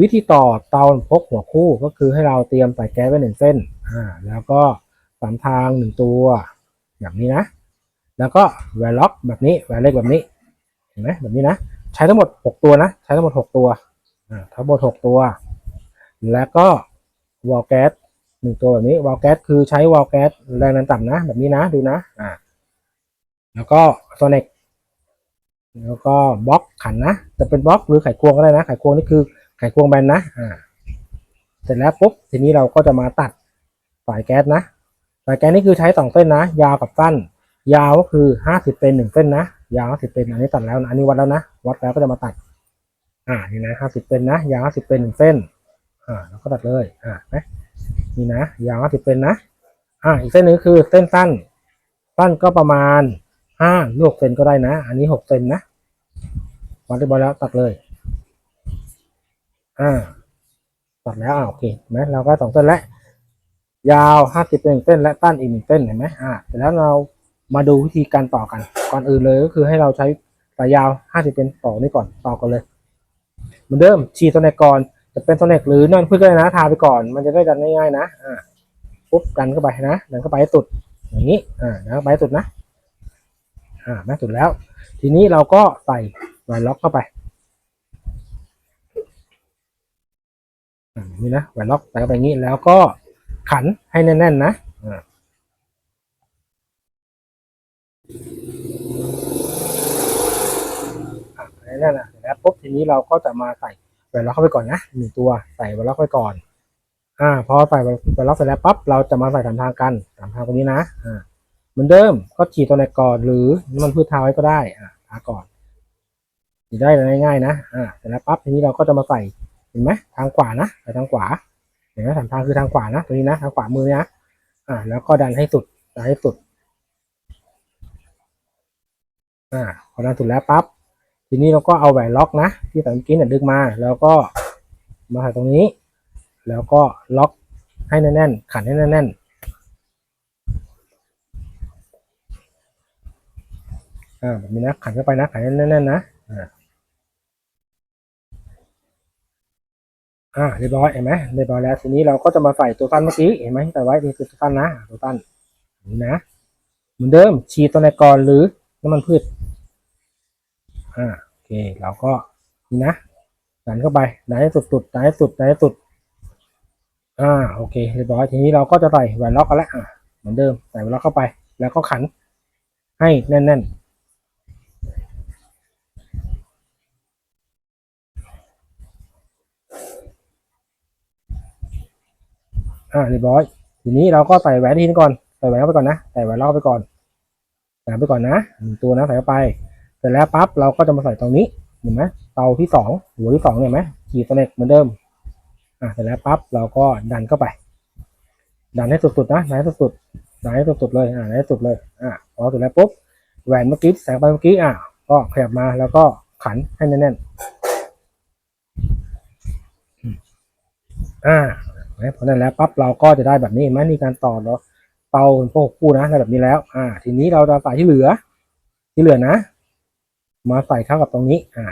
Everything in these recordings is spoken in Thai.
วิธีต่อเตาพกหัวคู่ก็คือให้เราเตรียมใส่แก๊สไว้หนึ่งเส้นอ่าแล้วก็สามทางหนึ่งตัวแบบนี้นะ แล้วก็แหวนล็อกแบบนี้แหวนเล็กแบบนี้เห็นไหมแบบนี้นะ ใช้ทั้งหมดหกตัวนะ ใช้ทั้งหมดหกตัวอ่าทั้งหมดหกตัว แล้วก็วอลแก๊สหนึ่งตัวแบบนี้วอลแก๊สคือใช้วอลแก๊สแรงดันต่ำนะ แบบนี้นะดูนะอ่าแล้วก็โซเน็กแล้วก็บล็อกขันนะ จะเป็นบล็อกหรือไขควงก็ได้นะ ไขควงนี่คือ ไขควงแบนนะอ่าเสร็จแล้วปุ๊บทีนี้เราก็จะมาตัดสายแก๊สนะสายแก๊สนี่คือใช้สองเส้นนะ ยาวกับสั้น ยาวก็คือห้าสิบเป็นหนึ่งเส้นนะ ยาวห้าสิบเป็นอันนี้ตัดแล้วนะอันนี้วัดแล้วนะวัดแล้วก็จะมาตัด อ่านี่นะห้าสิบเป็นนะยาวห้าสิบเป็นหนึ่งเส้น อ่าแล้วก็ตัดเลยอ่านะนี่นะยาวห้าสิบเป็นนะอ่าอีกเส้นนึงคือเส้นสั้น สั้นก็ประมาณห้าลวกเซนก็ได้นะ อันนี้หกเซนนะวัดเรียบร้อยแล้วตัดเลย อ่าตัดแล้วอ่าโอเคเห็นไหมเราก็สองเส้นแล้วยาวห้าสิบเป็นหนึ่งเส้นและตั้นอีกหนึ่งเส้นเห็นไหมอ่าเสร็จแล้วเรามาดูวิธีการต่อกัน ก่อนอื่นเลยก็คือให้เราใช้สายยาวห้าสิบเป็นต่อนี่ก่อนต่อกันเลย เหมือนเดิมฉีดโซเนก่อนจะเป็นโซเนกหรือนอนพืชก็ได้นะทาไปก่อน มันจะได้ดันง่ายๆนะอ่าปุ๊บดันเข้าไปนะดันเข้าไปให้สุดอย่างนี้อ่าดันเข้าไปให้สุดนะอ่าแม่สุดแล้ว ทีนี้เราก็ใส่แหวล็อกเข้าไป อ่าอย่าง นี่นะแหวนล็อกใส่ไปงี้แล้วก็ขันให้แน่น ๆ นะแน่นๆนะเสร็จแล้วปุ๊บทีนี้เราก็จะมาใส่แหวนล็อกเข้าไปก่อนนะหนึ่งตัวใส่แหวนล็อกไปก่อน อ่า พอใส่แหวนล็อกเสร็จแล้วปั๊บเราจะมาใส่สามทางกันสามทางตรงนี้นะอ่าเหมือนเดิมก็ฉีดตัวไหนก่อนหรือน้ำมันพืชทาไว้ก็ได้อ่าทาก่อนฉีดได้ง่ายๆนะอ่าเสร็จแล้วปั๊บทีนี้เราก็จะมาใส่ ห็นไหมทางขวานะใส่ทางขวาเห็นไหมสามทางคือทางขวานะตัวนี้นะทางขวามือนะอ่า แล้วก็ดันให้สุดดันให้สุด อ่าพอดันสุดแล้วปั๊บทีนี้เราก็เอาแหวนล็อกนะที่ตอนกี้เนี่ยดึงมา แล้วก็มาใส่ตรงนี้ แล้วก็ล็อกให้แน่นๆขันให้แน่นๆอ่าแบบนี้นะขันเข้าไปนะขันแน่นๆนะอ่า อ่าเรียบร้อยเห็นไหมเรียบร้อยแล้วทีนี้เราก็จะมาใส่ตัวตั้นเมื่อกี้เห็นไหมแต่ไว้นี่คือตัวตั้นนะตัวตั้นนี่นะ เหมือนเดิมฉีดตัวในกรหรือน้ำมันพืชอ่าโอเคเราก็นี่นะดันเข้าไปดันให้สุดๆดันให้สุดดันให้สุดอ่าโอเคเรียบร้อยทีนี้เราก็จะใส่แหวนล็อกกันแล้วอ่าเหมือนเดิมใส่แหวนล็อกเข้าไป แล้วก็ขันให้แน่นๆ อ่าเรียบร้อย ทีนี้เราก็ใส่แหวนทีนี้ก่อน ใส่แหวนเข้าไปก่อนนะ ใส่แหวนล็อกไปก่อน ใส่ไปก่อนนะหนึ่งตัวนะใส่เข้าไป เสร็จแล้วปั๊บเราก็จะมาใส่ตรงนี้ เห็นไหมเตาที่สองหัวที่สองเห็นไหมขีดสเน็กเหมือนเดิม อ่าเสร็จแล้วปั๊บเราก็ดันเข้าไป ดันให้สุดๆนะ ดันให้สุดๆดันให้สุดๆเลย อ่าดันให้สุดเลย อ่าพอเสุดแล้วปุ๊บ แหวนเมื่อกี้แสงไปเมื่อกี้ อ่าก็ขยับมาแล้วก็ขันให้แน่นๆอ่า นไหมพอนั้นแล้วปั๊บเราก็จะได้แบบนี้เห็นไหมนี่การต่อเนาะเตาเป็นพวกคู่นะได้แบบนี้แล้ว อ่า ทีนี้เราจะใส่ที่เหลือ ที่เหลือนะ มาใส่เข้ากับตรงนี้ อ่า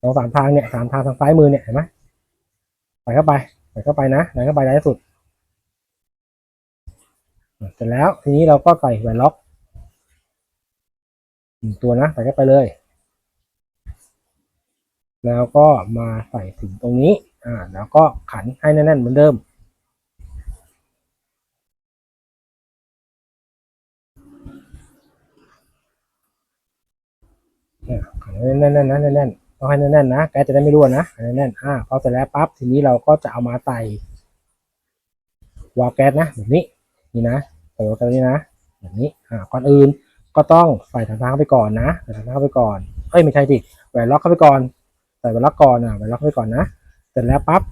ตรงสามทางเนี่ยสามทางทางซ้ายมือเนี่ยเห็นไหมใส่เข้าไปใส่เข้าไปนะใส่เข้าไปได้ที่สุดเสร็จแล้วทีนี้เราก็ใส่แหวนล็อกหนึ่งตัวนะใส่เข้าไปเลย แล้วก็มาใส่ถึงตรงนี้ อ่าแล้วก็ขันให้แน่นๆเหมือนเดิม ขันให้แน่นๆนะแน่นๆต้องให้แน่นๆนะแกจะได้ไม่รั่วนะแน่นๆอ่าพอเสร็จแล้วปั๊บทีนี้เราก็จะเอามาใส่วาล์วแก๊สนะแบบนี้นี่นะใส่วาล์วแก๊สนี้นะแบบนี้อ่าก่อนอื่นก็ต้องใส่ถังทางเข้าไปก่อนนะใส่ถังทางเข้าไปก่อนเอ้ยไม่ใช่ดิแหวนล็อกเข้าไปก่อนใส่แหวนล็อกก่อนอะแหวนล็อกเข้าไปก่อนนะ ร็จแล้วปั๊บ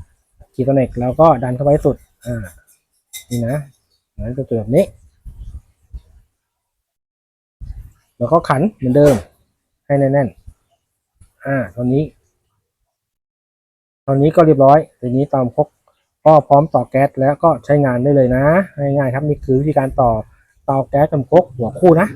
ขีดตัวเน็กแล้วก็ดันเข้าไปสุดอ่านี่นะงั้นจะเจอแบบนี้แล้วก็ขันเหมือนเดิม ให้แน่นๆอ่าตอนนี้ ตอนนี้ก็เรียบร้อยทีนี้ตามครบก็พร้อมต่อแก๊สแล้วก็ใช้งานได้เลยนะง่ายๆครับนี่คือวิธีการต่อเตาแก๊สจำครกหัวคู่นะ